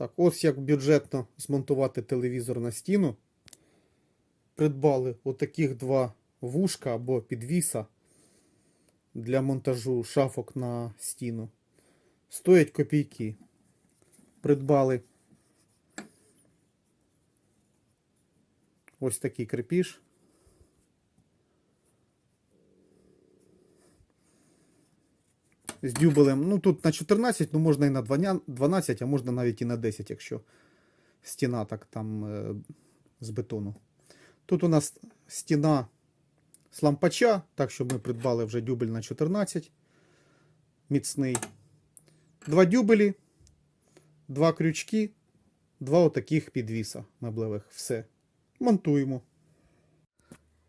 Так, ось як бюджетно змонтувати телевізор на стіну. Придбали отаких два вушка або підвіса для монтажу шафок на стіну. Стоять копійки. Придбали ось такий крепіж. З дюбелем. Ну тут на 14, ну можна і на 12, а можна навіть і на 10, якщо стіна так там е, з бетону. Тут у нас стіна з лампача, так що ми придбали вже дюбель на 14. Міцний. Два дюбелі, два крючки, два отаких підвіса меблевих. Все. Монтуємо.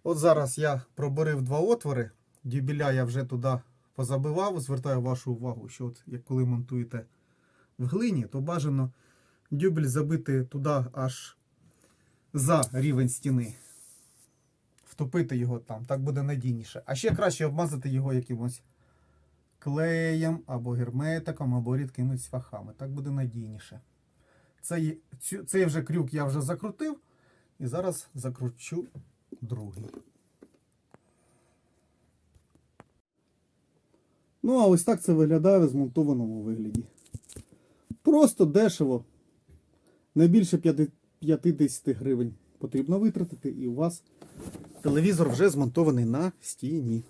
От зараз я проборив два отвори. Дюбеля я вже туди позабивав. Звертаю вашу увагу, що от як коли монтуєте в глині, то бажано дюбель забити туди аж за рівень стіни. Втопити його там, так буде надійніше. А ще краще обмазати його якимось клеєм або герметиком, або рідкимись фахами. Так буде надійніше. Цей, цей вже крюк я вже закрутив. І зараз закручу другий. Ну, а ось так це виглядає в змонтованому вигляді. Просто дешево. Не більше 50 гривень потрібно витратити, і у вас телевізор вже змонтований на стіні.